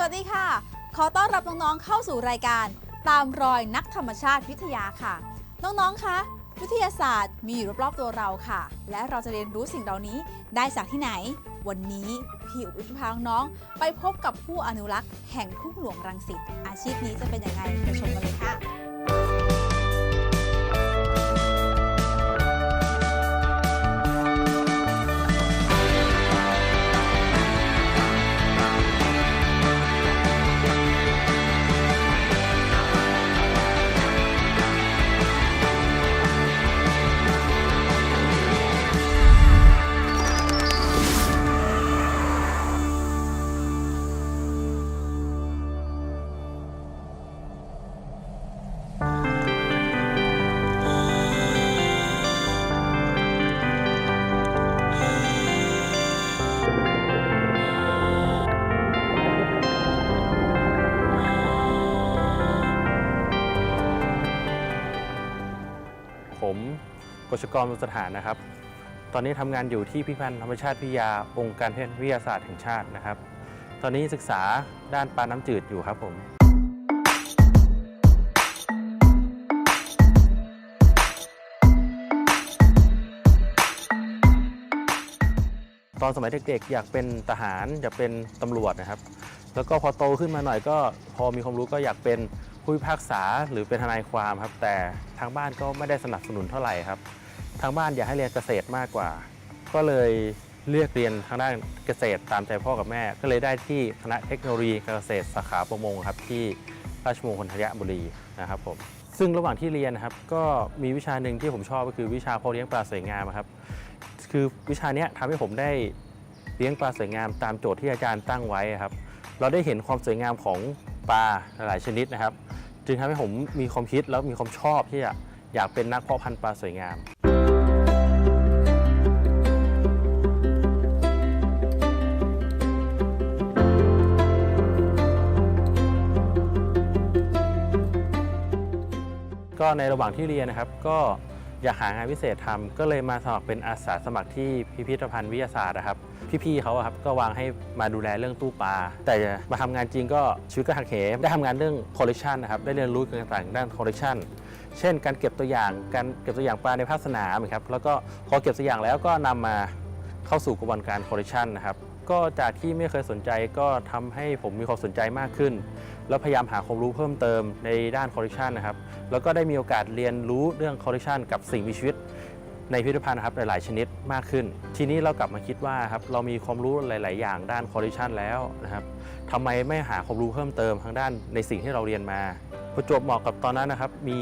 วัสดีค่ะ ขอต้อนรับน้องๆเข้าสู่รายการ ตามรอยนักธรรมชาติวิทยาค่ะ น้องๆ คะ วิทยาศาสตร์มีอยู่รอบๆ ตัวเราค่ะ และเราจะเรียนรู้สิ่งเหล่านี้ได้จากที่ไหน วันนี้พี่อุบอิบจะพาน้องๆไปพบกับผู้อนุรักษ์แห่งทุ่งหลวงรังสิต อาชีพนี้จะเป็นยังไงไปชมกันเลยค่ะ ผมกฤษกรมุสถานนะครับ ตอนนี้ทำงานอยู่ที่พิพิธภัณฑ์ธรรมชาติพิทยาองค์การวิทยาศาสตร์แห่งชาตินะครับ ตอนนี้ศึกษาด้านปลาน้ำจืดอยู่ครับผมตอนสมัยเด็กๆอยากเป็นทหารอยากเป็นตำรวจนะครับ แล้วก็พอโตขึ้นมาหน่อยก็พอมีความรู้ก็อยากเป็น ผู้พิพากษาหรือเป็นทนายความครับ แต่ทางบ้านก็ไม่ได้สนับสนุนเท่าไหร่ครับ ทางบ้านอยากให้เรียนเกษตรมากกว่า ก็เลยเลือกเรียนทางด้านเกษตรตามใจพ่อกับแม่ ก็เลยได้ที่คณะเทคโนโลยีการเกษตรสาขาประมงครับที่ราชมงคลธัญบุรีนะครับผมซึ่งระหว่างที่เรียนนะครับก็มีวิชาหนึ่งที่ผมชอบก็คือวิชาพาะเลี้ยงปลาสวยงามครับคือวิชาเนี้ยทำให้ผมได้เลี้ยงปลาสวยงามตามโจทย์ที่อาจารย์ตั้งไว้ครับ เราได้เห็นความสวยงามของปลาหลายชนิดนะครับ จึงทำให้ผมมีความคิดแล้วมีความชอบที่จะอยากเป็นนักเพาะพันธุ์ปลาสวยงาม ก็ในระหว่างที่เรียนนะครับก็ อยากหางานพิเศษทำก็เลยมาสมัครเป็นอาสาสมัครที่พิพิธภัณฑ์วิทยาศาสตร์นะครับ พี่ๆเขาครับก็วางให้มาดูแลเรื่องตู้ปลา แต่มาทำงานจริงก็ชีวิตก็หักเหได้ทำงานเรื่องคอลเลกชันนะครับ ได้เรียนรู้ต่างๆด้านคอลเลกชันเช่น การเก็บตัวอย่าง การเก็บตัวอย่างปลาในภาคสนามครับ แล้วก็พอเก็บตัวอย่างแล้วก็นำมาเข้าสู่กระบวนการคอลเลกชันนะครับ ก็จากที่ไม่เคยสนใจก็ทำให้ผมมีความสนใจมากขึ้น แล้วพยายามหาความรู้เพิ่มเติมในด้านคอลเลกชันนะครับ แล้วก็ได้มีโอกาสเรียนรู้เรื่องคอลเลกชันกับสิ่งมีชีวิตในพิพิธภัณฑ์นะครับหลาย ๆ ชนิดมากขึ้น ทีนี้เรากลับมาคิดว่าครับเรามีความรู้หลาย ๆ อย่างด้านคอลเลกชันแล้วนะครับทำไมไม่หาความรู้เพิ่มเติมทางด้านในสิ่งที่เราเรียนมาประจวบเหมาะกับตอนนั้นนะครับมี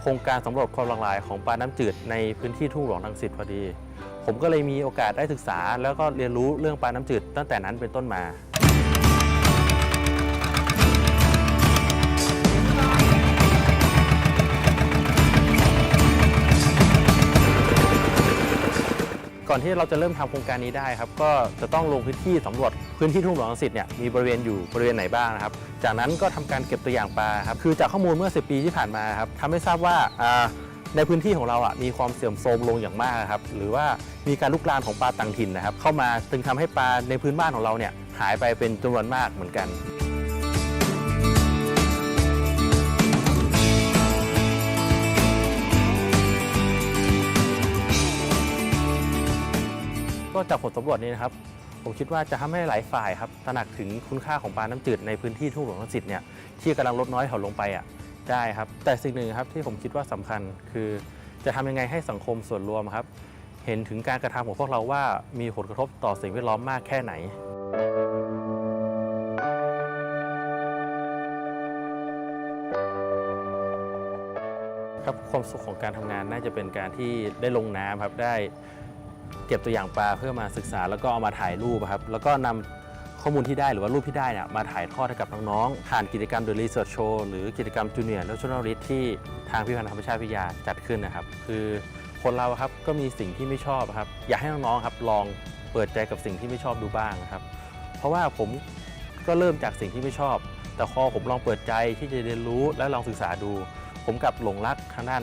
โครงการสำรวจความหลากหลายของปลาน้ำจืดในพื้นที่ทุ่งหลวงรังสิตพอดี ผมก็เลยมีโอกาสได้ศึกษา แล้วก็เรียนรู้เรื่องปลาน้ำจืดตั้งแต่นั้นเป็นต้นมา ก่อนที่เราจะเริ่มทำโครงการนี้ได้ครับ ก็จะต้องลงพื้นที่สำรวจพื้นที่ทุ่งหลวงรังสิตเนี่ยมีบริเวณอยู่บริเวณไหนบ้างนะครับ จากนั้นก็ทำการเก็บตัวอย่างปลาครับคือจากข้อมูลเมื่อ 10 ปีที่ผ่านมาครับทำให้ทราบว่า ในพื้นที่ของเราอะมีความเสื่อมโทรมลงอย่างมากครับหรือว่ามีการลุกลามของปลาต่างถิ่นนะครับ เข้ามาจึงทำให้ปลาในพื้นบ้านของเราเนี่ยหายไปเป็นจำนวนมากเหมือนกัน ก็จากผลสำรวจนี้นะครับ ผมคิดว่าจะทำให้หลายฝ่ายครับตระหนักถึงคุณค่าของปลาน้ำจืดในพื้นที่ทุ่งหลวงรังสิตเนี่ยที่กำลังลดน้อยถอยลงไปอะ ได้ครับ แต่สิ่งหนึ่งครับที่ผมคิดว่าสำคัญคือจะทำยังไงให้สังคมส่วนรวมครับ เห็นถึงการกระทำของพวกเราว่ามีผลกระทบต่อสิ่งแวดล้อมมากแค่ไหนครับความสุขของการทำงานน่าจะเป็นการที่ได้ลงน้ำครับได้เก็บตัวอย่างปลาเพื่อมาศึกษาแล้วก็เอามาถ่ายรูปครับแล้วก็นำ ข้อมูลที่ได้หรือว่ารูปที่ได้เนี่ยมาถ่ายทอดให้กับน้องๆผ่านกิจกรรม The Research Show หรือกิจกรรม Junior National List ที่ทางพิพิธภัณฑ์ธรรมชาติวิทยาจัดขึ้นนะครับ คือคนเราครับก็มีสิ่งที่ไม่ชอบครับ อยากให้น้องๆครับลองเปิดใจกับสิ่งที่ไม่ชอบดูบ้างนะครับ เพราะว่าผมก็เริ่มจากสิ่งที่ไม่ชอบ แต่พอผมลองเปิดใจที่จะเรียนรู้และลองศึกษาดู ผมกลับหลงรักทางด้าน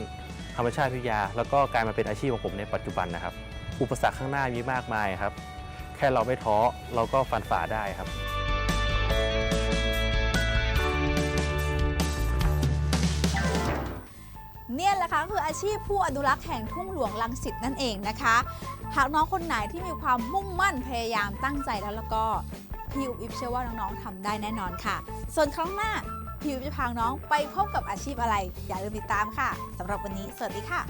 ธรรมชาติวิทยา แล้วก็กลายมาเป็นอาชีพของผมในปัจจุบันนะครับ อุปสรรคข้างหน้ามีมากมายครับ แค่เราไม่ท้อเราก็ฟันฝ่าได้ครับเนี่ยแหละค่ะคืออาชีพผู้อนุรักษ์แห่งทุ่งหลวงลังสิตนั่นเองนะคะ หากน้องคนไหนที่มีความมุ่งมั่นพยายามตั้งใจแล้วแล้วก็พี่อุบอิบเชื่อว่าน้องๆทำได้แน่นอนค่ะ ส่วนครั้งหน้าพี่อุบจะพาน้องไปพบกับอาชีพอะไร อย่าลืมติดตามค่ะ สำหรับวันนี้ สวัสดีค่ะ